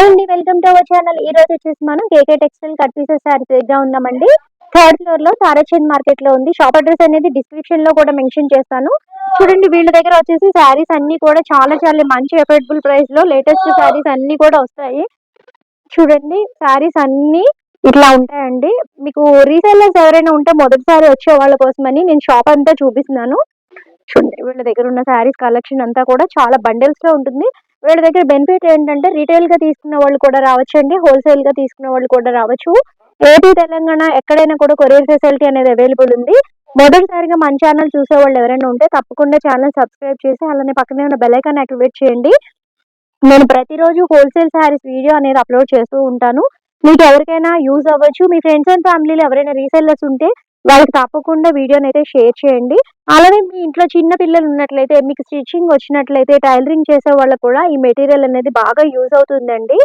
Hi అండి welcome to our channel ఈ రోజు వచ్చేసి మనం KK textile cut pieces saris దగ్గర ఉన్నామండి. థర్డ్ ఫ్లోర్లో తారాచంద్ మార్కెట్లో ఉంది. షాప్ అడ్రస్ అనేది డిస్క్రిప్షన్లో కూడా మెన్షన్ చేస్తాను. చూడండి వీళ్ళ దగ్గర వచ్చేసి శారీస్ అన్ని కూడా చాలా చాలా మంచి అఫోర్డబుల్ ప్రైస్లో లేటెస్ట్ శారీస్ అన్ని కూడా వస్తాయి. చూడండి శారీస్ అన్ని ఇట్లా ఉంటాయండి. మీకు రీసెల్లర్స్ ఎవరైనా ఉంటే మొదటిసారి వచ్చే వాళ్ళ కోసమని నేను షాప్ అంతా చూపిస్తున్నాను. చూడండి వీళ్ళ దగ్గర ఉన్న శారీస్ కలెక్షన్ అంతా కూడా చాలా బండిల్స్లో ఉంటుంది. వీళ్ళ దగ్గర బెనిఫిట్ ఏంటంటే రీటైల్గా తీసుకున్న వాళ్ళు కూడా రావచ్చు అండి హోల్సేల్గా తీసుకున్న వాళ్ళు కూడా రావచ్చు. ఏపీ తెలంగాణ ఎక్కడైనా కూడా కొరియర్ ఫెసిలిటీ అనేది అవైలబుల్ ఉంది. మొదటిసారిగా మన ఛానల్ చూసే వాళ్ళు ఎవరైనా ఉంటే తప్పకుండా ఛానల్ సబ్స్క్రైబ్ చేసి అలానే పక్కనే ఉన్న బెలైకాన్ యాక్టివేట్ చేయండి. నేను ప్రతిరోజు హోల్సేల్ శారీస్ వీడియో అనేది అప్లోడ్ చేస్తూ ఉంటాను. మీకు ఎవరికైనా యూజ్ అవ్వచ్చు. మీ ఫ్రెండ్స్ అండ్ ఫ్యామిలీలో ఎవరైనా రీసెల్లర్స్ ఉంటే వాళ్ళకి తప్పకుండా వీడియోని అయితే షేర్ చేయండి. అలాగే మీ ఇంట్లో చిన్న పిల్లలు ఉన్నట్లయితే మీకు స్టిచ్చింగ్ వచ్చినట్లయితే టైలరింగ్ చేసే వాళ్ళకు కూడా ఈ మెటీరియల్ అనేది బాగా యూజ్ అవుతుందండి.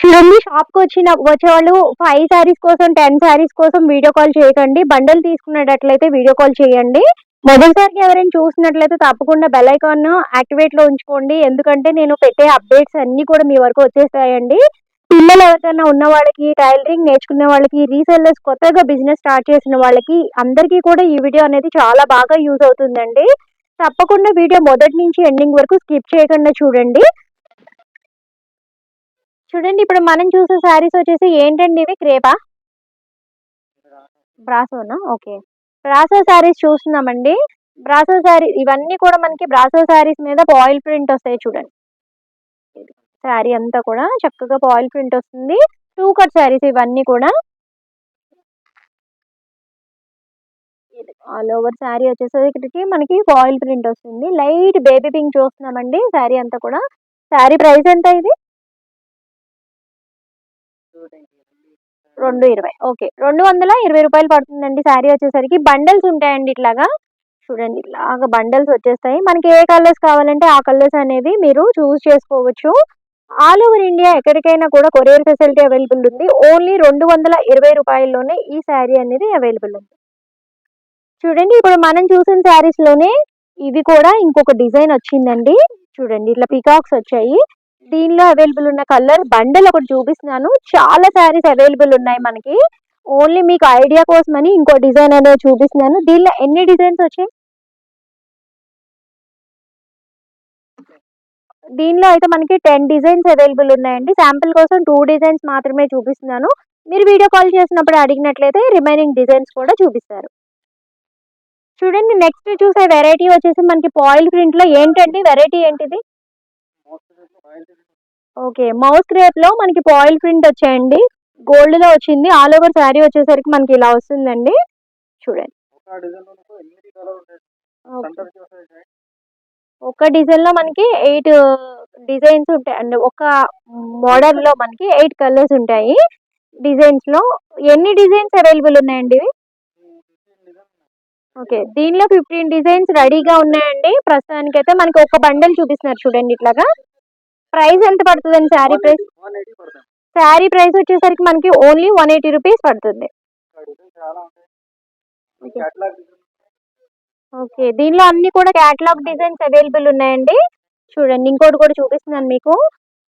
చూడండి షాప్కి వచ్చిన వచ్చే వాళ్ళు ఫైవ్ శారీస్ కోసం టెన్ శారీస్ కోసం వీడియో కాల్ చేయకండి. బండలు తీసుకునేటట్లయితే వీడియో కాల్ చేయండి. మొదటిసారికి ఎవరైనా చూసినట్లయితే తప్పకుండా బెల్ ఐకాన్ యాక్టివేట్లో ఉంచుకోండి. ఎందుకంటే నేను పెట్టే అప్డేట్స్ అన్ని కూడా మీ వరకు వచ్చేస్తాయండి. పిల్లలు ఎవరికైనా ఉన్న వాళ్ళకి టైలరింగ్ నేర్చుకునే వాళ్ళకి రీసెల్లర్స్ కొత్తగా బిజినెస్ స్టార్ట్ చేసిన వాళ్ళకి అందరికీ కూడా ఈ వీడియో అనేది చాలా బాగా యూజ్ అవుతుందండి. తప్పకుండా వీడియో మొదటి నుంచి ఎండింగ్ వరకు స్కిప్ చేయకుండా చూడండి. చూడండి ఇప్పుడు మనం చూసే శారీస్ వచ్చేసి ఏంటండి ఇవి? క్రేపా? బ్రాసోనా? ఓకే. బ్రాసో శారీస్ చూస్తున్నామండి. బ్రాసో శారీ ఇవన్నీ కూడా మనకి బ్రాసో శారీస్ మీద ఆయిల్ ప్రింట్ వస్తాయి చూడండి. శారీ అంతా కూడా చక్కగా పాయిల్ ప్రింట్ వస్తుంది. టూ కట్ శారీస్ ఇవన్నీ కూడా. ఆల్ ఓవర్ శారీ వచ్చేసరికి మనకి ఆయిల్ ప్రింట్ వస్తుంది. లైట్ బేబీ పింక్ చూస్తున్నామండి శారీ అంతా కూడా. శారీ ప్రైస్ ఎంత ఇది? రెండు ఇరవై. ఓకే. రెండు వందల ఇరవై రూపాయలు పడుతుందండి శారీ వచ్చేసరికి. బండల్స్ ఉంటాయండి ఇట్లాగా. చూడండి ఇట్లాగా బండల్స్ వచ్చేస్తాయి. మనకి ఏ కలర్స్ కావాలంటే ఆ కలర్స్ అనేవి మీరు చూస్ చేసుకోవచ్చు. ఆల్ ఓవర్ ఇండియా ఎక్కడికైనా కూడా కొరియర్ ఫెసిలిటీ అవైలబుల్ ఉంది. ఓన్లీ రెండు వందల ఇరవై రూపాయల్లోనే ఈ శారీ అనేది అవైలబుల్ ఉంది. చూడండి ఇప్పుడు మనం చూసిన శారీస్లోనే ఇవి కూడా ఇంకొక డిజైన్ వచ్చిందండి. చూడండి ఇట్లా పికాక్స్ వచ్చాయి. దీనిలో అవైలబుల్ ఉన్న కలర్ బండల్ ఒకటి చూపిస్తున్నాను. చాలా శారీస్ అవైలబుల్ ఉన్నాయి మనకి. ఓన్లీ మీకు ఐడియా కోసమని ఇంకో డిజైన్ అనేది చూపిస్తున్నాను. దీనిలో ఎన్ని డిజైన్స్ వచ్చాయి? దీనిలో అయితే మనకి టెన్ డిజైన్స్ అవైలబుల్ ఉన్నాయండి. శాంపిల్ కోసం టూ డిజైన్స్ మాత్రమే చూపిస్తున్నాను. మీరు వీడియో కాల్ చేసినప్పుడు అడిగినట్లయితే రిమైనింగ్ డిజైన్స్ కూడా చూపిస్తారు. చూడండి నెక్స్ట్ చూసే వెరైటీ వచ్చేసి మనకి పాయిల్ ప్రింట్లో ఏంటండి? వెరైటీ ఏంటిది? ఓకే మౌస్ క్రేప్లో మనకి పాయిల్ ప్రింట్ వచ్చాయండి. గోల్డ్లో వచ్చింది. ఆల్ ఓవర్ శారీ వచ్చేసరికి మనకి ఇలా వస్తుందండి. చూడండి. ఒక డిజైన్లో మనకి ఎయిట్ డిజైన్స్ ఉంటాయి. అండి ఒక మోడల్లో మనకి ఎయిట్ కలర్స్ ఉంటాయి. డిజైన్స్లో ఎన్ని డిజైన్స్ అవైలబుల్ ఉన్నాయండి ఇవి? ఓకే దీనిలో ఫిఫ్టీన్ డిజైన్స్ రెడీగా ఉన్నాయండి. ప్రస్తుతానికి అయితే మనకి ఒక బండల్ చూపిస్తున్నారు చూడండి ఇట్లాగా. ప్రైస్ ఎంత పడుతుందండి శారీ ప్రైస్ శారీ ప్రైస్ వచ్చేసరికి మనకి ఓన్లీ వన్ ఎయిటీ రూపీస్ పడుతుంది. ఓకే. దీనిలో అన్ని కూడా క్యాటలాగ్ డిజైన్స్ అవైలబుల్ ఉన్నాయండి. చూడండి ఇంకోటి కూడా చూపిస్తున్నాను మీకు.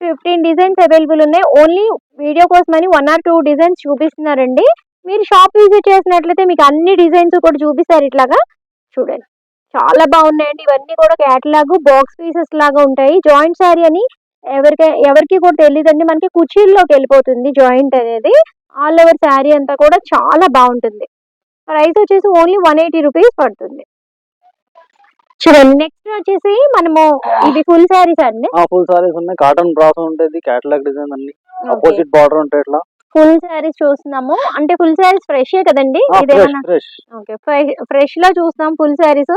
ఫిఫ్టీన్ డిజైన్స్ అవైలబుల్ ఉన్నాయి. ఓన్లీ వీడియో కోసమని వన్ ఆర్ టూ డిజైన్స్ చూపిస్తున్నారండి. మీరు షాప్ విజిట్ చేసినట్లయితే మీకు అన్ని డిజైన్స్ కూడా చూపిస్తారు ఇట్లాగా. చూడండి చాలా బాగున్నాయండి. ఇవన్నీ కూడా క్యాటలాగ్ బాక్స్ పీసెస్ లాగా ఉంటాయి. జాయింట్ శారీ అని ఎవరికి ఎవరికి కూడా తెలియదండి మనకి కుర్చీల్లోకి వెళ్ళిపోతుంది జాయింట్ అనేది. ఆల్ ఓవర్ శారీ అంతా కూడా చాలా బాగుంటుంది. ప్రైస్ వచ్చేసి ఓన్లీ వన్ ఎయిటీ రూపీస్ పడుతుంది. చూడండి నెక్స్ట్ వచ్చేసి మనము ఇది ఫుల్ శారీస్ అండి. ఫుల్ సారీస్ ఉన్నాయి. కాటన్ బ్రాస్ ఉంటుంది క్యాటలాగ్ డిజైన్ అన్ని. అపోజిట్ బార్డర్ ఉంటాయి ఇట్లా. ఫుల్ శారీస్ చూస్తున్నాము. అంటే ఫుల్ శారీస్ ఫ్రెష్ కదండి? ఫ్రెష్ ఇదేమన్నా? ఫ్రెష్ ఓకే ఫ్రెష్లో చూస్తాం ఫుల్ శారీస్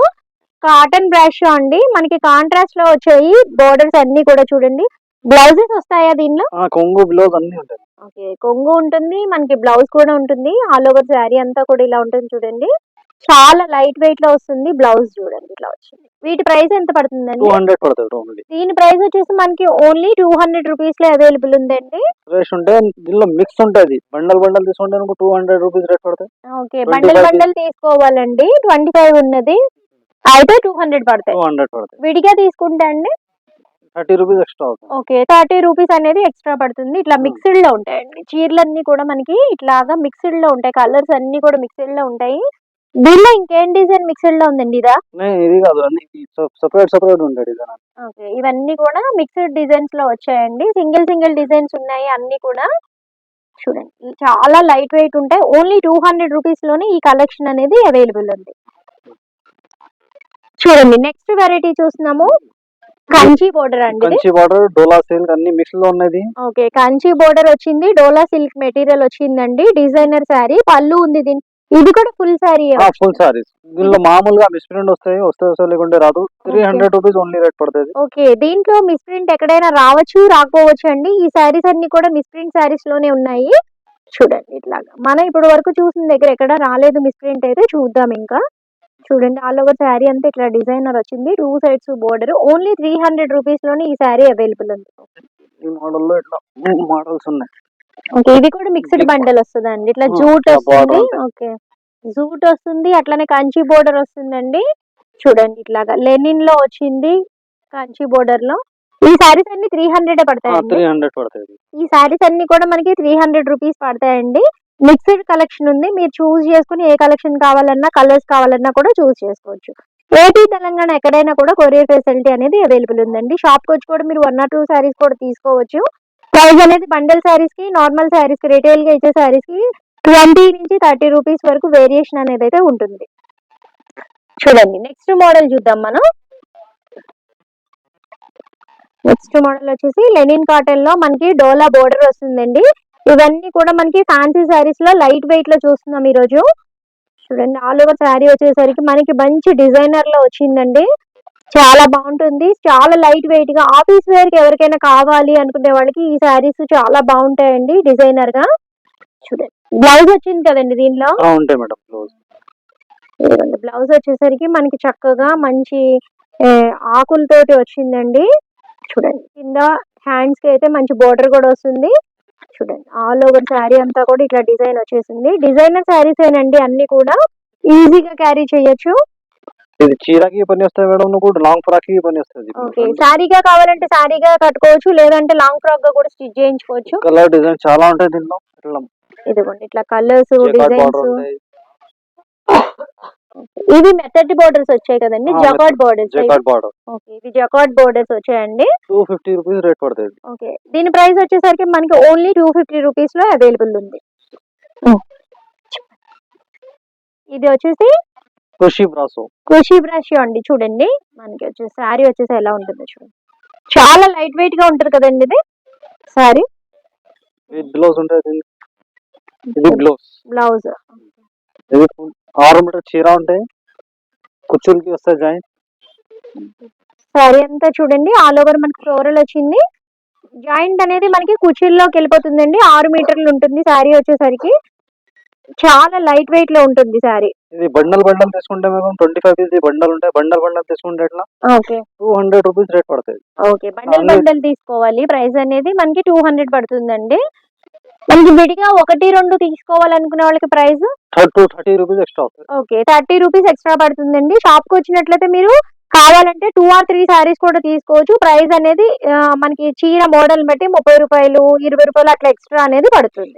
కాటన్ బ్రష్ అండి మనకి కాంట్రాస్ట్లో వచ్చాయి బోర్డర్స్ అన్ని కూడా చూడండి. బ్లౌజెస్ వస్తాయా దీనిలో? కొంగు బ్లౌజ్ అన్ని ఉంటాయి. ఓకే కొంగు ఉంటుంది మనకి బ్లౌజ్ కూడా ఉంటుంది. ఆల్ ఓవర్ శారీ అంతా కూడా ఇలా ఉంటుంది చూడండి. చాలా లైట్ వెయిట్లో వస్తుంది బ్లౌజ్ చూడండి ఇట్లా వచ్చింది. వీటి ప్రైస్ ఎంత టూ హండ్రెడ్ పడుతుంది ఓన్లీ దీని ప్రైస్ వచ్చేసి మనకి ఓన్లీ టూ హండ్రెడ్ రూపీస్లో అవైలబుల్ ఉందండి. ఉంటే దీనిలో మిక్స్ ఉంటుంది. బండల్ బండల్ తీసుకుంటే టూ హండ్రెడ్ రూపీస్ రేట్ పడతాయి ఓకే 25 బండల్ బండల్ తీసుకోవాలండి. ట్వంటీ ఫైవ్ ఉన్నది. అయితే టూ హండ్రెడ్ పడతాయి. టూ హండ్రెడ్ పడతాయి విడిగా తీసుకుంటే అండి? థర్టీ రూపీస్ ఎక్స్ట్రా అవుతుంది. ఓకే థర్టీ రూపీస్ అనేది ఎక్స్ట్రా పడుతుంది. ఇట్లా Hmm. మిక్స్డ్లో ఉంటాయండి. చీరలన్నీ కూడా మనకి ఇట్లాగా మిక్స్డ్లో ఉంటాయి. కలర్స్ అన్ని కూడా మిక్స్డ్లో ఉంటాయి. దీనిలో ఇంకేం డిజైన్ మిక్స్డ్లో ఉందండి ఇదా? ఇది కాదు అన్ని సపరేట్ సపరేట్ ఉంటాయి ఇది ఓకే ఇవన్నీ కూడా మిక్స్డ్ డిజైన్స్లో వచ్చాయండి. సింగిల్ సింగిల్ డిజైన్స్ ఉన్నాయి అన్ని కూడా. చూడండి చాలా లైట్ వెయిట్ ఉంటాయి. ఓన్లీ టూ హండ్రెడ్ రూపీస్లోనే ఈ కలెక్షన్ అనేది అవైలబుల్ ఉంది. చూడండి నెక్స్ట్ వెరైటీ చూస్తున్నాము. కంచి బోర్డర్ అండి. కంచి బార్డర్ డోలా సిల్క్ అన్ని మిక్స్లో ఉన్నది ఓకే కంచి బోర్డర్ వచ్చింది. డోలా సిల్క్ మెటీరియల్ వచ్చిందండి. డిజైనర్ శారీ పళ్ళు ఉంది దీని ఇది కూడా ఫుల్ శారీ ఫుల్ సారీస్ దీనిలో మామూలుగా మిస్ప్రింట్ వస్తాయి వస్తే వస్తే లేకుంటే రాదు. Three. Hundred rupees only rate పడుతుంది. ఓకే దీంట్లో మిస్ప్రింట్ ఎక్కడైనా రావచ్చు రాకపోవచ్చు అండి. ఈ శారీస్ అన్ని కూడా మిస్ప్రింట్ శారీస్లోనే ఉన్నాయి. చూడండి ఇట్లాగా. మనం ఇప్పుడు వరకు చూసిన దగ్గర ఎక్కడ రాలేదు మిస్ప్రింట్ అయితే చూద్దాం ఇంకా. చూడండి ఆల్ ఓవర్ శారీ అంతా ఇట్లా డిజైనర్ వచ్చింది. Two sides border only three hundred రూపీస్లోనే ఈ శారీ అవైలబుల్ ఉంది. ఈ మోడల్లో ఇట్లా మూడు మోడల్స్ ఉన్నాయి. ఓకే ఇది కూడా మిక్స్డ్ బండల్ వస్తుందండి. ఇట్లా జూట్ వస్తుంది. ఓకే. జూట్ వస్తుంది అట్లనే కంచి బోర్డర్ వస్తుందండి. చూడండి ఇట్లాగా. లెనిన్లో వచ్చింది కంచి బోర్డర్లో. ఈ సారీస్ అన్ని త్రీ హండ్రెడ్ పడుతుంది ఈ సారీస్ అన్ని కూడా మనకి త్రీ హండ్రెడ్ రూపీస్ పడతాయండి. మిక్స్డ్ కలెక్షన్ ఉంది. మీరు చూస్ చేసుకుని ఏ కలెక్షన్ కావాలన్నా కలర్స్ కావాలన్నా కూడా చూస్ చేసుకోవచ్చు. ఏపీ తెలంగాణ ఎక్కడైనా కూడా కొరియర్ ఫెసిలిటీ అనేది అవైలబుల్ ఉందండి. షాప్కి వచ్చి కూడా మీరు వన్ ఆర్ టూ సారీస్ కూడా తీసుకోవచ్చు. ప్రైస్ అనేది బండల్ శారీస్కి నార్మల్ శారీస్కి రిటైల్గా ఇచ్చే శారీస్కి ట్వంటీ నుంచి థర్టీ రూపీస్ వరకు వేరియేషన్ అనేది అయితే ఉంటుంది. చూడండి నెక్స్ట్ మోడల్ చూద్దాం మనం. నెక్స్ట్ మోడల్ వచ్చేసి లెనిన్ కాటన్లో మనకి డోలా బోర్డర్ వస్తుందండి. ఇవన్నీ కూడా మనకి ఫ్యాన్సీ శారీస్లో లైట్ వెయిట్లో చూస్తున్నాం ఈ రోజు చూడండి ఆల్ ఓవర్ శారీ వచ్చేసరికి మనకి మంచి డిజైనర్లో వచ్చిందండి. చాలా బాగుంటుంది. చాలా లైట్ వెయిట్గా ఆఫీస్ వేర్కి ఎవరికైనా కావాలి అనుకునే వాళ్ళకి ఈ శారీస్ చాలా బాగుంటాయండి డిజైనర్గా. చూడండి బ్లౌజ్ వచ్చింది కదండి దీనిలో? బ్లౌజ్ వచ్చేసరికి మనకి చక్కగా మంచి ఆకులతోటి వచ్చిందండి. చూడండి కింద హ్యాండ్స్కి అయితే మంచి బోర్డర్ కూడా వస్తుంది. చూడండి ఆల్ ఓవర్ శారీ అంతా కూడా ఇట్లా డిజైన్ వచ్చేసింది. డిజైనర్ శారీస్ ఏనండి అన్ని కూడా ఈజీగా క్యారీ చేయొచ్చు. ఇది చీరకి పని వస్తాయి మేడం నువ్వు కూడా లాంగ్ ఫ్రాక్కి పని వస్తుంది ఓకే శారీగా కావాలంటే శారీగా కట్టుకోవచ్చు లేదంటే లాంగ్ ఫ్రాక్గా కూడా స్టిచ్ చేయించుకోవచ్చు. కలర్ డిజైన్ చాలా ఉంటాయి దీనిలో ఇట్లా ఇదిగోండి ఇట్లా కలర్స్ డిజైన్స్ ఇవి మెథడ్ బోర్డర్స్ వచ్చాయి కదండి jacquard borders jacquard border okay ఇవి జకార్డ్ బోర్డర్స్ వచ్చాయండి. టూ ఫిఫ్టీ రూపీస్ రేట్ పడుతుంది ఓకే దీని ప్రైస్ వచ్చేసరికి మనకి ఓన్లీ టూ ఫిఫ్టీ రూపీస్లో అవైలబుల్ ఉంది. ఇది వచ్చేసి బ్రాసో అండి చూడండి. మనకి వచ్చేసి శారీ వచ్చేసి ఎలా ఉంటుందో చూడండి. చాలా లైట్ వెయిట్గా ఉంటుంది కదండి ఇది? శారీ? బ్లౌజ్ ఉంటుంది. ఇది బ్లౌజ్. బ్లౌజ్. ఇది ఆరు మీటర్ చీర ఉంటాయి. కుచ్చులకి వస్తాయి జాయింట్. శారీ అంతా చూడండి ఆల్ ఓవర్ మనకి ఫ్లోరల్ వచ్చింది. జాయింట్ అనేది మనకి కుర్చీల్లోకి వెళ్ళిపోతుందండి. ఆరు మీటర్లు ఉంటుంది శారీ వచ్చేసరికి. చాలా లైట్ వెయిట్లో ఉంటుంది శారీ ఇది బండల్ బండల్ తీసుకుంటే మేము ట్వంటీ ఫైవ్ పీస్ బండల్ ఉంటాయి. బండల్ బండల్ తీసుకుంటే ఎట్లా? Okay. Two hundred rupees rate పడుతుంది ఓకే. బండల్ బండల్ తీసుకోవాలి. ప్రైస్ అనేది మనకి టూ హండ్రెడ్ పడుతుందండి. మనకి విడిగా ఒకటి రెండు తీసుకోవాలనుకునే వాళ్ళకి price? Two thirty rupees extra అవుతుంది ఓకే. థర్టీ రూపీస్ ఎక్స్ట్రా పడుతుందండి. షాప్కి వచ్చినట్లయితే మీరు కావాలంటే టూ ఆర్ త్రీ సారీస్ కూడా తీసుకోవచ్చు. ప్రైస్ అనేది మనకి చీర మోడల్ బట్టి ముప్పై రూపాయలు ఇరవై రూపాయలు అట్లా ఎక్స్ట్రా అనేది పడుతుంది.